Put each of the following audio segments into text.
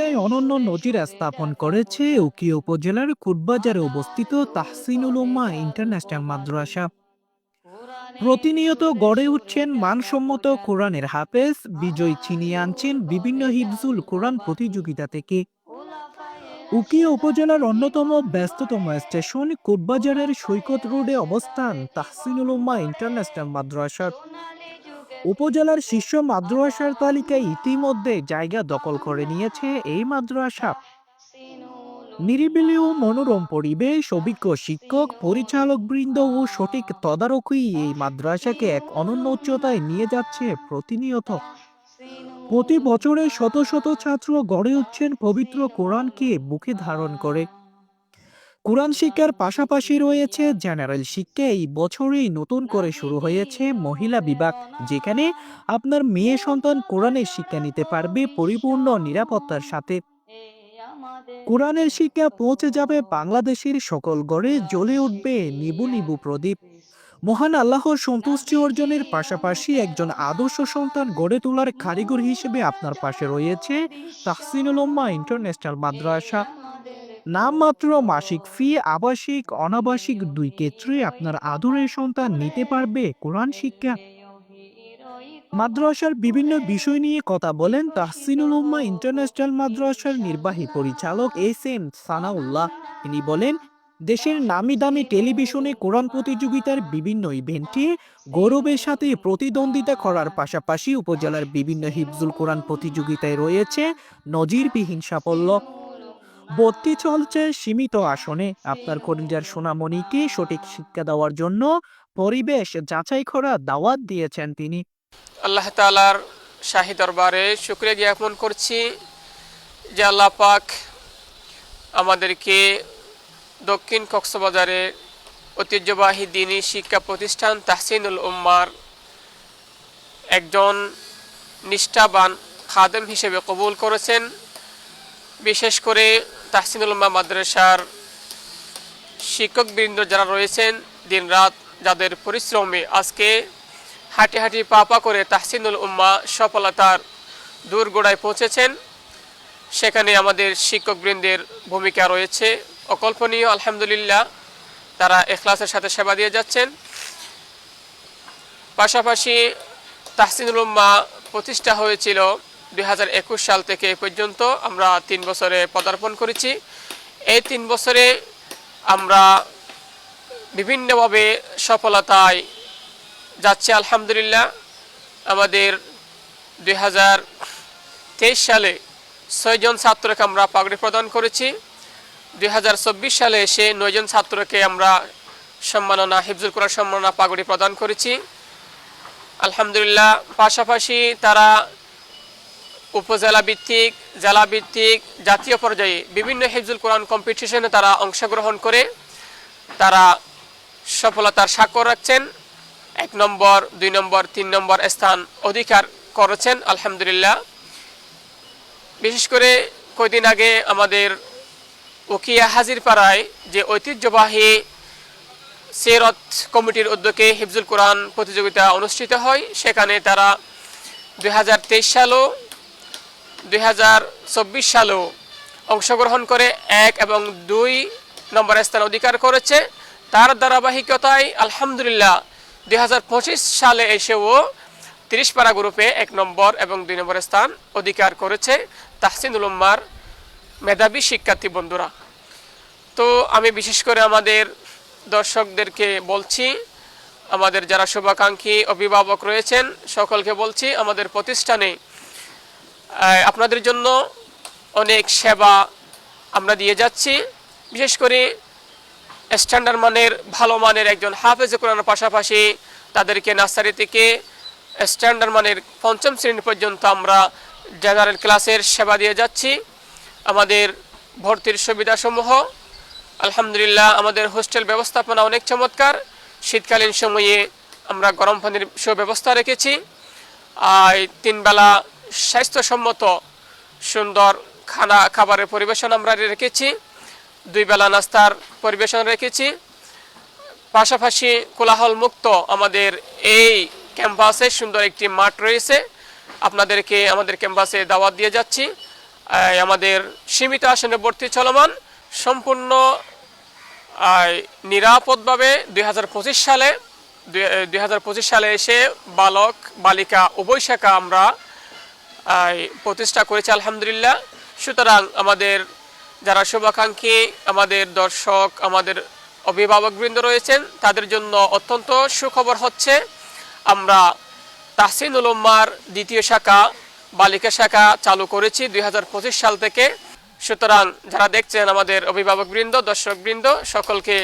তালিকায় অনন্য নজির স্থাপন করেছে উকিয়া উপজেলার কুটবাজারে অবস্থিত তাহসিনুল উম্মা ইন্টারন্যাশনাল মাদ্রাসা। প্রতিনিয়ত গড়ে উঠছেন মানসম্মত কোরআনের হাফেজ, বিজয় ছিনিয়ে আনছেন বিভিন্ন হিফজুল কোরআন প্রতিযোগিতা থেকে। উকিয়া উপজেলার অন্যতম ব্যস্ততম স্টেশন কোটবাজারের সৈকত রোডে অবস্থান তাহসিনুল উম্মা ইন্টারন্যাশনাল মাদ্রাসার। উপজেলার শীর্ষ মাদ্রাসার তালিকায় ইতিমধ্যে জায়গা দখল করে নিয়েছে এই মাদ্রাসা। নিরিবিলি ও মনোরম পরিবেশ, অভিজ্ঞ শিক্ষক, পরিচালক বৃন্দ ও সঠিক তদারকি এই মাদ্রাসাকে এক অনন্য উচ্চতায় নিয়ে যাচ্ছে প্রতিনিয়ত। প্রতি বছরে শত শত ছাত্র গড়ে উঠছেন পবিত্র কোরআনকে বুকে ধারণ করে। কোরআন শিক্ষার পাশাপাশি রয়েছে জেনারেল শিক্ষা। এই বছরেই নতুন করে শুরু হয়েছে মহিলা বিভাগ, যেখানে আপনার মেয়ে সন্তান কোরআনের শিক্ষা নিতে পারবে পরিপূর্ণ নিরাপত্তার সাথে। কোরআনের শিক্ষা পৌঁছে যাবে বাংলাদেশের সকল গড়ে, জ্বলে উঠবে নিবু নিবু প্রদীপ। মহান আল্লাহর সন্তুষ্টি অর্জনের পাশাপাশি একজন আদর্শ সন্তান গড়ে তোলার কারিগর হিসেবে আপনার পাশে রয়েছে তাহসিনুল ইন্টারন্যাশনাল মাদ্রাসা। নামমাত্র মাসিক ফি, আবাসিক, অনাবাসিক দুই ক্ষেত্রে আপনার আদরের সন্তান নিতে পারবে কোরআন শিক্ষা। মাদ্রাসার বিভিন্ন বিষয় নিয়ে কথা বলেন তাহসিনুল উম্মা ইন্টারন্যাশনাল মাদ্রাসার নির্বাহী পরিচালক এস এম সানাউল্লাহ। তিনি বলেন, দেশের নামি দামি টেলিভিশনে কোরআন প্রতিযোগিতার বিভিন্ন ইভেন্টে গৌরবের সাথে প্রতিদ্বন্দ্বিতা করার পাশাপাশি উপজেলার বিভিন্ন হিফজুল কোরআন প্রতিযোগিতায় রয়েছে নজিরবিহীন সাফল্য। ভর্তি চলছে সীমিত আসনে। আপনার কলিজার সোনামণিকে সঠিক শিক্ষা দেওয়ার জন্য পরিবেশ যাচাই করা দাওয়াত দিয়েছেন তিনি। আল্লাহ তালার শাহী দরবারে শুক্রিয়া জ্ঞাপন করছি যে আল্লাহ পাক আমাদেরকে দক্ষিণ কক্সবাজারে ঐতিহ্যবাহী দিনী শিক্ষা প্রতিষ্ঠান তাহসিনুল উম্মার একজন নিষ্ঠাবান খাদেম হিসেবে কবুল করেছেন। বিশেষ করে তাহসিনুল উম্মা মাদ্রাসার শিক্ষকবৃন্দ যারা রয়েছেন, দিনরাত যাদের পরিশ্রমে আজকে হাঁটি হাঁটি পা পা করে তাহসিনুল উম্মা সফলতার দূরগোড়ায় পৌঁছেছেন, সেখানে আমাদের শিক্ষকবৃন্দের ভূমিকা রয়েছে। অকল্পনীয়, আলহামদুলিল্লাহ, তারা এখলাসের সাথে সেবা দিয়ে যাচ্ছেন। পাশাপাশি তাহসিনুল উম্মা প্রতিষ্ঠা হয়েছিল দুই হাজার একুশ সাল থেকে এ পর্যন্ত আমরা তিন বছরে পদার্পণ করেছি। এই তিন বছরে আমরা বিভিন্নভাবে সফলতায় যাচ্ছে, আলহামদুলিল্লাহ। আমাদের দুই হাজার তেইশ সালে ছয়জন ছাত্রকে আমরা পাগড়ি প্রদান করেছি। দু হাজার চব্বিশ সালে এসে নয়জন ছাত্রকে আমরা সম্মাননা, হিফজুল কোরআন সম্মাননা পাগড়ি প্রদান করেছি। আলহামদুলিল্লাহ, পাশাপাশি তারা উপজেলা ভিত্তিক, জেলা ভিত্তিক, জাতীয় পর্যায়ে বিভিন্ন হেফজুল কোরআন কম্পিটিশনে তারা অংশগ্রহণ করে, তারা সফলতার স্বাক্ষর রাখছেন, এক নম্বর, দুই নম্বর, তিন নম্বর স্থান অধিকার করেছেন, আলহামদুলিল্লাহ। বিশেষ করে কয়দিন আগে আমাদের উকিয়া হাজিরপাড়ায় যে ঐতিহ্যবাহী সেরত কমিটির উদ্যোগে হিফজুল কোরআন প্রতিযোগিতা অনুষ্ঠিত হয়, সেখানে তারা দুই সালও দুই হাজার চব্বিশ সালেও অংশগ্রহণ করে এক এবং দুই নম্বর স্থান অধিকার করেছে। তার ধারাবাহিকতায় আলহামদুলিল্লাহ দু হাজার পঁচিশ সালে এসেও তিরিশ পাড়া গ্রুপে এক নম্বর এবং দুই নম্বর স্থান অধিকার করেছে তাহসিনুল উম্মার মেধাবী শিক্ষার্থী বন্ধুরা। তো আমি বিশেষ করে আমাদের দর্শকদেরকে বলছি, আমাদের যারা শুভাকাঙ্ক্ষী অভিভাবক রয়েছেন, সকলকে বলছি আমাদের প্রতিষ্ঠানে আপনাদের জন্য অনেক সেবা আমরা দিয়ে যাচ্ছি। বিশেষ করে স্ট্যান্ডার্ড মানের, ভালো মানের একজন হাফেজ কোরআনের পাশাপাশি তাদেরকে নার্সারি থেকে স্ট্যান্ডার্ড মানের পঞ্চম শ্রেণি পর্যন্ত আমরা জেনারেল ক্লাসের সেবা দিয়ে যাচ্ছি। আমাদের ভর্তির সুবিধাসমূহ, আলহামদুলিল্লাহ আমাদের হোস্টেল ব্যবস্থাপনা অনেক চমৎকার। শীতকালীন সময়ে আমরা গরম পানির সুব্যবস্থা রেখেছি। আর তিনবেলা স্বাস্থ্যসম্মত সুন্দর খানা খাবারের পরিবেশন আমরা রেখেছি। দুই বেলা নাস্তার পরিবেশন রেখেছি। পাশাপাশি কোলাহল মুক্ত আমাদের এই ক্যাম্পাসে সুন্দর একটি মাঠ রয়েছে। আপনাদেরকে আমাদের ক্যাম্পাসে দাওয়াত দিয়ে যাচ্ছি। আমাদের সীমিত আসনে ভর্তি চলমান, সম্পূর্ণ নিরাপদভাবে দু হাজার পঁচিশ সালে দু হাজার পঁচিশ সালে এসে বালক, বালিকা উভয় শাখা আমরা প্রতিষ্ঠা করেছি, আলহামদুলিল্লাহ। সুতরাং আমাদের যারা শুভাকাঙ্ক্ষী, আমাদের দর্শক, আমাদের অভিভাবকবৃন্দ রয়েছেন, তাদের জন্য অত্যন্ত সুখবর হচ্ছে, আমরা তাহসিনুল উম্মার দ্বিতীয় শাখা, বালিকা শাখা চালু করেছি দুই হাজার পঁচিশ সাল থেকে। সুতরাং যারা দেখছেন আমাদের অভিভাবকবৃন্দ, দর্শকবৃন্দ, সকলকে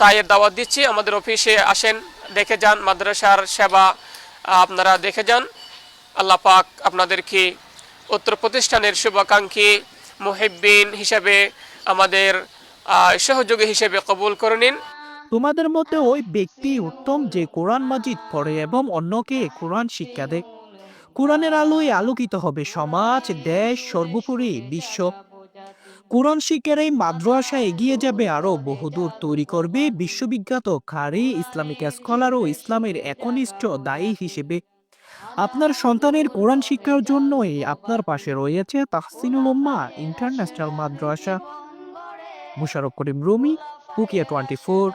চায়ের দাওয়াত দিচ্ছি। আমাদের অফিসে আসেন, দেখে যান, মাদ্রাসার সেবা আপনারা দেখে যান। আল্লাহ পাক আপনাদেরকে উত্তর প্রতিষ্ঠানের শুভাকাঙ্ক্ষী মুহিব্বিন হিসেবে আমাদের সহযোগী হিসেবে কবুল করে নিন। তোমাদের মধ্যে ওই ব্যক্তি উত্তম যে কোরআন মাজিদ পড়ে এবং অন্যকে কোরআন শিক্ষা দেয়। কোরআনের আলোয় আলোকিত হবে সমাজ, দেশ, সর্বোপরি বিশ্ব। কোরআন শিক্ষার এই মাদ্রাসা এগিয়ে যাবে আরও বহুদূর তৈরি করবে বিশ্ববিখ্যাত খারি ইসলামিক স্কলার ও ইসলামের একনিষ্ঠ দায়ী হিসেবে। আপনার সন্তানের কোরআন শিক্ষার জন্যই আপনার পাশে রয়েছে Tahsinul Umma international Madrasa. Musharraf Karim Rumi কুকিয়া twenty four.